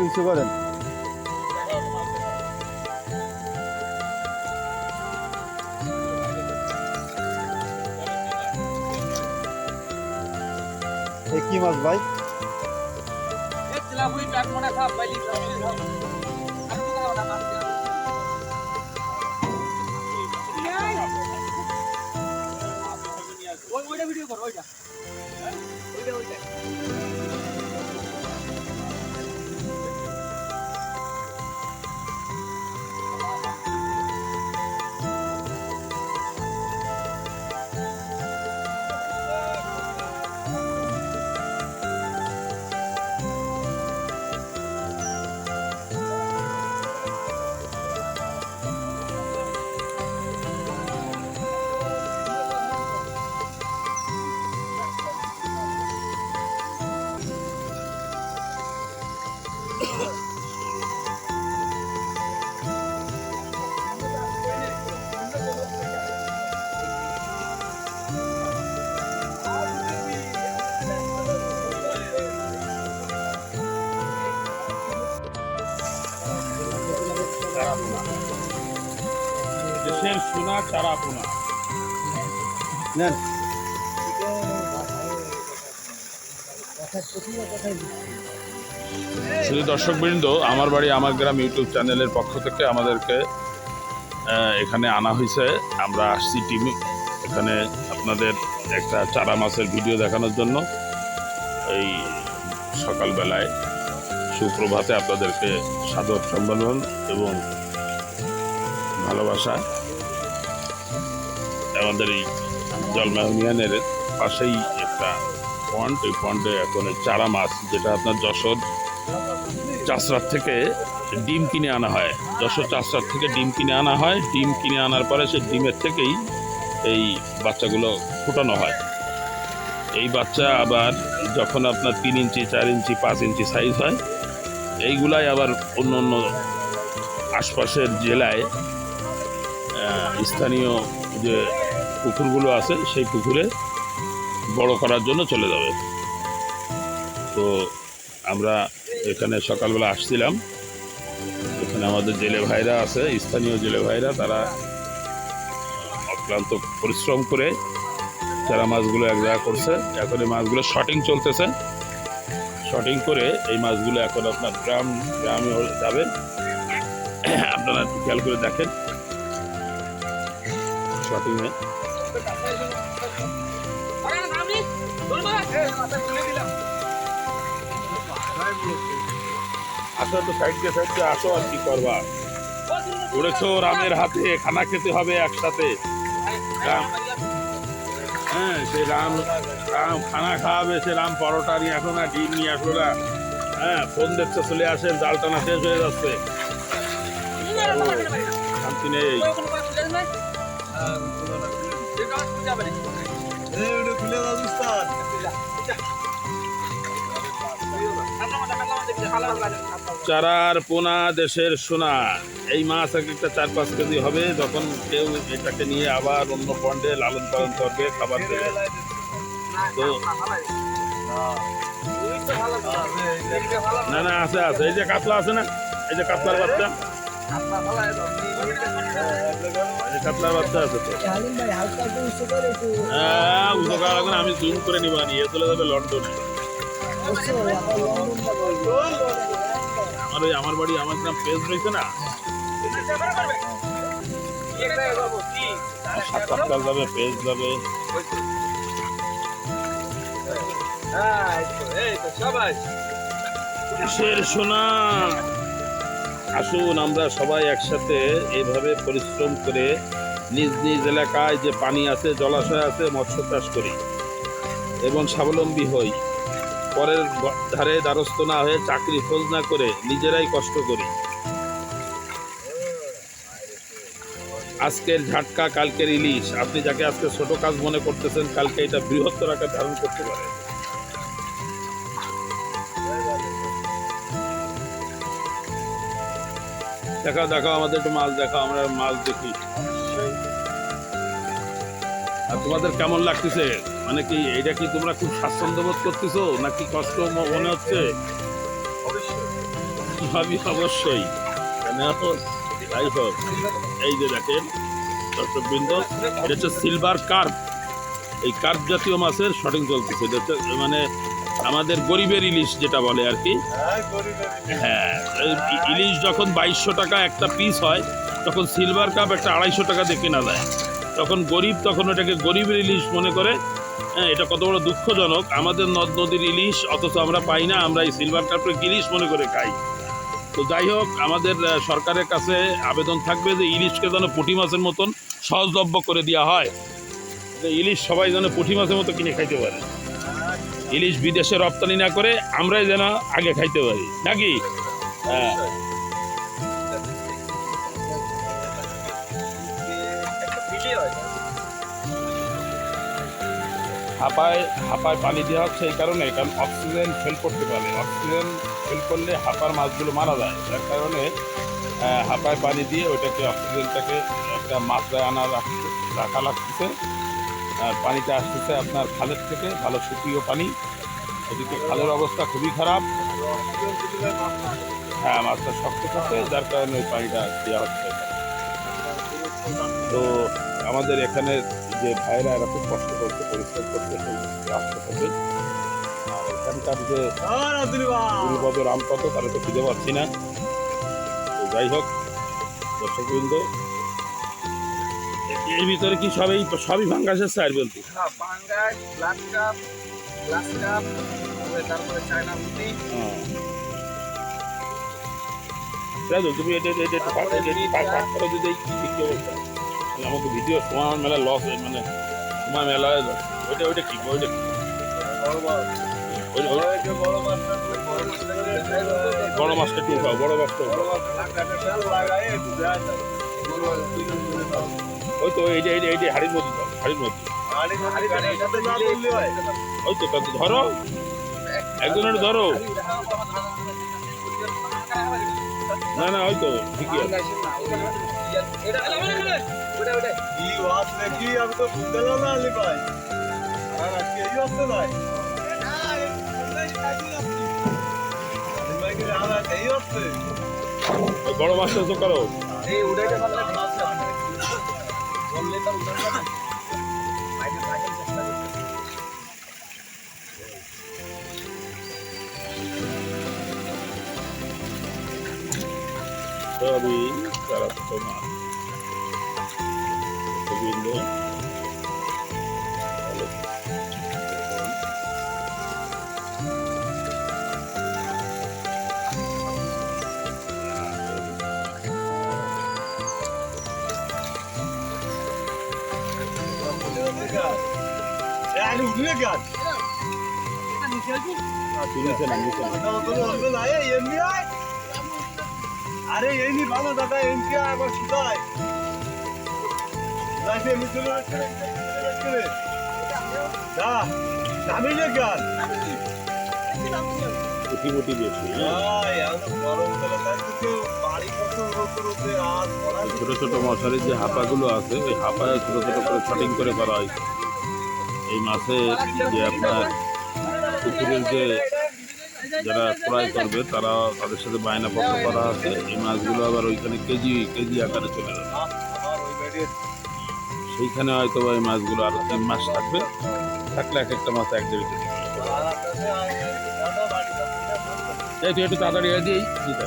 একটু উঁচু করেন। কি মাছ ভাই? ওইটা ভিডিও কর ওইটা ওইটা ওইটা। দেশের সোনা চারা পোনা নেন। শুধু দর্শকবৃন্দ আমার বাড়ি আমার গ্রাম ইউটিউব চ্যানেলের পক্ষ থেকে আমাদেরকে এখানে আনা হয়েছে। আমরা আসছি টিম এখানে আপনাদের একটা চারা মাছের ভিডিও দেখানোর জন্য। এই সকালবেলায় সুপ্রভাতে আপনাদেরকে সাদর সম্মেলন এবং ভালোবাসা আমাদের এই জলমা ইউনিয়নের পাশেই একটা পন্ড এই পন্ডে এখন চারা মাছ, যেটা আপনার যশোর চাষরাত থেকে ডিম কিনে আনা হয়। যশোর চাষরাত থেকে ডিম কিনে আনা হয়। ডিম কিনে আনার পরে সেই ডিমের থেকেই এই বাচ্চাগুলো ফুটানো হয়। এই বাচ্চা আবার যখন আপনার তিন ইঞ্চি, চার ইঞ্চি, পাঁচ ইঞ্চি সাইজ হয়, এইগুলাই আবার অন্য অন্য আশপাশের জেলায় স্থানীয় যে পুকুরগুলো আছে, সেই পুকুরে বড় করার জন্য চলে যাবে। তো আমরা এখানে সকালবেলা আসছিলাম। এখানে আমাদের জেলে ভাইরা আছে, স্থানীয় জেলে ভাইরা, তারা অক্লান্ত পরিশ্রম করে যারা মাছগুলো এক জায়গা করছে। এখন এই মাছগুলো শটিং চলতেছে। শটিং করে এই মাছগুলো এখন আপনার গ্রাম, গ্রামে যাবে। আপনারা খেয়াল করে দেখেন। শটিংয়ে আসো তো সাইড দিয়ে সাইড দিয়ে আসো আর কি করবা। উড়েছো রামের হাতে খানা খেতে হবে একসাথে। হ্যাঁ সে রাম রাম খানা খাওয়াবে সে রাম পরোটা নিয়ে আসো না ডিম নিয়ে আসো না। হ্যাঁ ফোন দেখতে চলে আসেন জাল টানা শেষ হয়ে যাচ্ছে। শান্তি নেই। চারার পোনা দেশের সোনা। এই মাছ এক একটা চার পাঁচ কেজি হবে, যখন কেউ এটাকে নিয়ে আবার অন্য পন্ডে লালন পালন করবে, খাবার দেবে। তো না না, আছে আছে। এই যে কাতলা আছে না? এই যে কাতলার বাচ্চা। কাতলার বাচ্চা আছে তো। উঁচু হ্যাঁ উঠো করা লাগবে আমি জুম করে নিবা নিয়ে চলে যাবে লন্ডনে। আমার ওই আমার বাড়ি আমার গ্রাম পেজ রয়েছে না? সাতটাল যাবে পেজ যাবে। দেশের সোনা? আসুন, আমরা সবাই একসাথে এইভাবে পরিশ্রম করে নিজ নিজ এলাকায় যে পানি আছে, জলাশয় আছে, মৎস্য চাষ করি এবং স্বাবলম্বী হই। পরের ধারে দ্বারস্থ না হয়ে চাকরি খোঁজ না করে নিজেরাই কষ্ট করি। আজকের ঝাটকা, কালকের ইলিশ, আপনি যাকে আজকে ছোট কাজ মনে করতেছেন, কালকে এটা বৃহত্তর আকার ধারণ করতে পারে। দেখাও দেখাও, আমাদের একটু মাছ দেখাও, আমরা মাছ দেখি। আর তোমাদের কেমন লাগতেছে? মানে কি এটা কি তোমরা খুব স্বাচ্ছন্দ্য বোধ করতেছো, নাকি কষ্ট মনে হচ্ছে? ভাবি অবশ্যই। কেন যাই হোক, এই যে দেখেন, দর্শকবৃন্দ, এটা হচ্ছে সিলভার কার্প এই কার্প জাতীয় মাছের শটিং চলতেছে। মানে আমাদের গরিবের ইলিশ যেটা বলে আর কি। হ্যাঁ ইলিশ। হ্যাঁ ইলিশ যখন বাইশশো টাকা একটা পিস হয় তখন সিলভার কাপ একটা আড়াইশো টাকা দিয়ে কেনা যায়। তখন গরিব তখন ওটাকে গরিবের ইলিশ মনে করে হ্যাঁ এটা কত বড় দুঃখজনক। আমাদের নদ নদীর ইলিশ অথচ আমরা পাই না আমরা এই সিলভার কাপের ইলিশ মনে করে খাই। তো যাই হোক আমাদের সরকারের কাছে আবেদন থাকবে যে ইলিশকে যেন পুঁটি মাছের মতন সহজলভ্য করে দেওয়া হয়। ইলিশ সবাই যেন পুঁটি মাছের মতো কিনে খাইতে পারে। ইলিশ বিদেশে রপ্তানি না করে আমরাই যেন আগে খাইতে পারি। নাকি? হ্যাঁ। হাঁপায় হাঁপায় পানি দেওয়া হচ্ছে এই কারণে, কারণ অক্সিজেন ফেল করতে পারে। অক্সিজেন ফেল করলে হাঁপার মাছগুলো মারা যায়। যার কারণে হাঁপায় পানি দিয়ে ওইটাকে অক্সিজেনটাকে একটা মাত্রায় আনা রাখা লাগতেছে। আর পানিটা আসতেছে আপনার খালের থেকে, ভালো সুপ্রিয় পানি। এদিকে খালের অবস্থা খুবই খারাপ। হ্যাঁ মাছটা শক্ত থাকে যার কারণে ওই পানিটা দেওয়া হচ্ছে। তো আমাদের এখানে যে ভাইরা এরা খুব কষ্ট করছে করছে, সেই আসতে থাকে এখানকার যে আব্দুল ভাই। তারা তো খুঁজে পাচ্ছি না। যাই হোক, দর্শকবৃন্দ এর ভিতরে কি সবই সবই ভাঙ্গাসের স্যার বলতে? হ্যাঁ তুমি এটা এটা করে যদি কি অবস্থা। আমাকে ভিডিও সময় মেলা লস হয় মানে সময় মেলা। ওইটা ওইটা কি? ওইটা কি? বড় মাছটা, ওই বড় মাছটা বড় মাছটা লাগায় ওই তো এই যে এই যে হাড়ির মধ্যে হাড়ির মধ্যে। ওই তো তাতে ধরো। একজনের ধরো। না না, ওই তো, ঠিকই বড় মাছটা তো করো এই উড়াইতে পারলে মাছ আছে বললে আরে এমনি ভালো দাদা এমনি আবার সুদায় লাইফে এমনি চলে যাচ্ছে আর পড়া ছোট ছোট মশারির যে হাঁপাগুলো আছে ওই হাঁপায় ছোট ছোট করে কাটিং করে করা হয়। এই মাছের যে আপনার পুকুরের যে যারা ক্রয় করবে তারা তাদের সাথে বায়না বায়নাপত্র করা আছে। এই মাছগুলো আবার ওইখানে কেজি কেজি আকারে চলে যাবে। সেইখানে হয়তো এই মাছগুলো আরও তিন মাস থাকবে। থাকলে এক একটা মাছ এক দেড় কেজি। এই তুই একটু তাড়াতাড়ি দিই। দিতে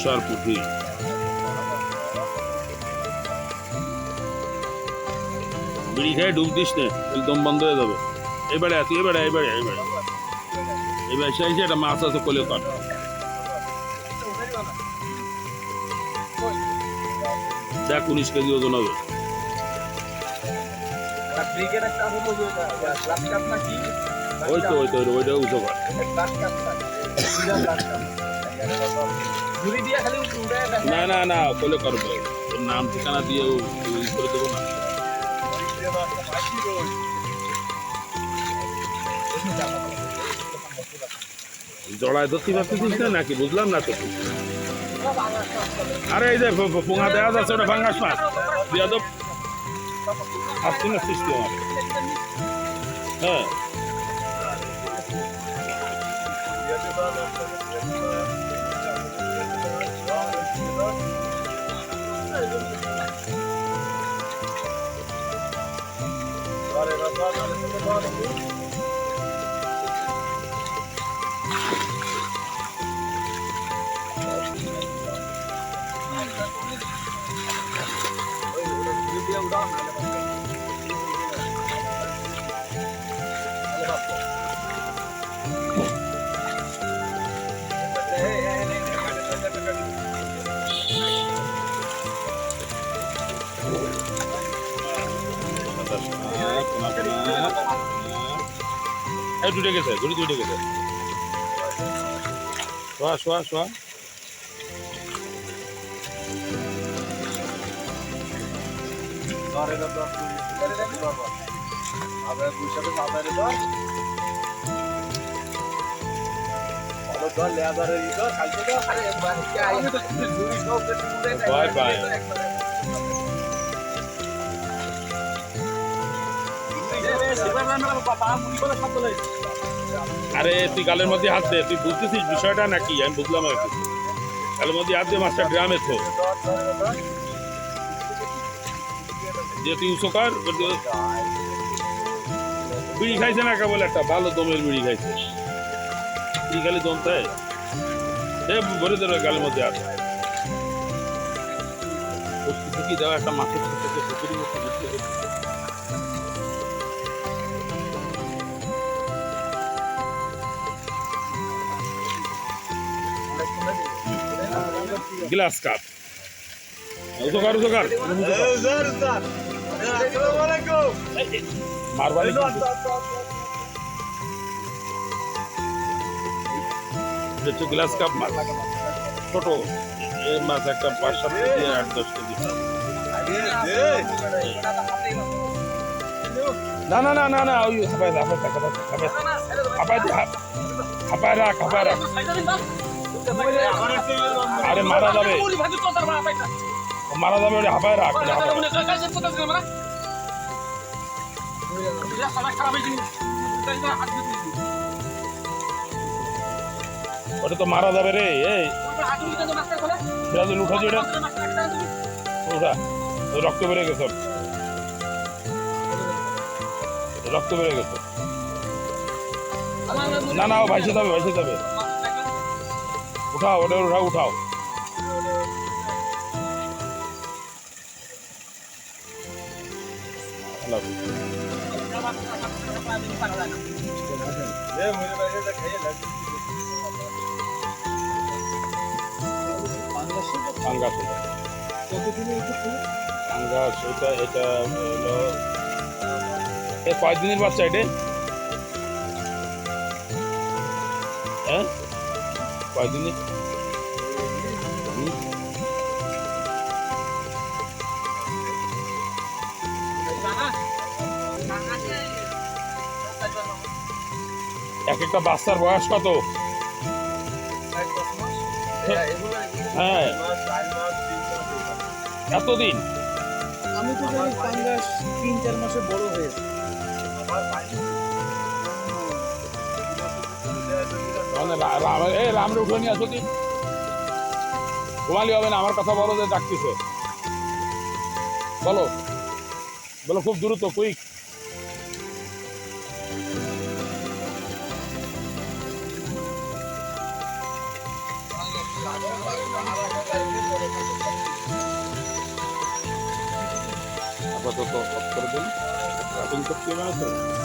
সর বিড়ি খেয়ে ডুব দিস নে একদম বন্ধ হয়ে যাবে। এবারে তুই এবারে এবারে এবারে এবার সেই যে একটা মাছ আছে কোলে কর দেখ উনিশ কেজি ওজন হবে। ক্রিকেট একটা ওই তো ওই তো ওইটা উঁচু উড়ে না না না কোলে করবে ওর নাম ঠিকানা দিয়ে ও ই করে দেবো না। জড়ায় ধরতে পারতেছিস না নাকি? বুঝলাম না তো আরে এই যে পোঙা দেওয়া যাচ্ছে ওটা ভাঙ্গাস মাছ দিয়া তো আসছি না সৃষ্টি আমার। হ্যাঁ ইয়ে এই দুটে গেছে ঘুরি দুইটে গেছে। শোয়া শোয়া শোয়া। আবার দুই সাথে মাথায় ধর। ভালো ধর লেবারের আরে, তুই গালের মধ্যে হাত দে, তুই বুঝতেছিস বিষয়টা নাকি? আমি বুঝলাম আর কিছু গালের মধ্যে হাত দিয়ে মাছটা গ্রামে থো। যে তুই উঁচু কর বিড়ি খাইছে না কেবল একটা? ভালো দমের বিড়ি খাইছে। বিড়ি খালি দম তাই এ ভরে দেবে গালের মধ্যে হাত। কি দেওয়া একটা মাছের গ্লাস কাপ। কর উঁচু মারবানি গ্লাস কাপ মাছ। ছোট। এই মাছ একটা পাঁচ সাত কেজি আট দশ কেজি। না না না না না ওই থাক। হাঁপায় দে, হাঁপ- হাঁপায় রাখ হাঁপায় রাখ। আরে মারা যাবে। মারা যাবে ওটা হাঁপায় রাখ ওটা ওটা তো মারা যাবে রে, এই। সিরাজুল উঠা যে ওটা উঠা রক্ত বেড়ে গেছে রক্ত বেড়ে গেছে। না না, ও ভাইসে যাবে ভাইসে যাবে উঠাও ওটা উঠাও উঠাও। পাঙ্গাস। পাঙ্গাস এটা এটা বাচ্চা এটা কয়দিনের হুম? এক একটা বাচ্চার বয়স কত? হ্যাঁ। এতদিন? আমি তো জানি পাঙ্গাস তিন চার মাসে বড় হয়েছে। এ রামরে উঠে নিয়ে আসো দিন ঘুমালি হবে না, আমার কথা বলো যে ডাকতেছে। বলো। বলো, খুব দ্রুত, কুইক। আপাতত করে দিন। কাটিং করতে হবে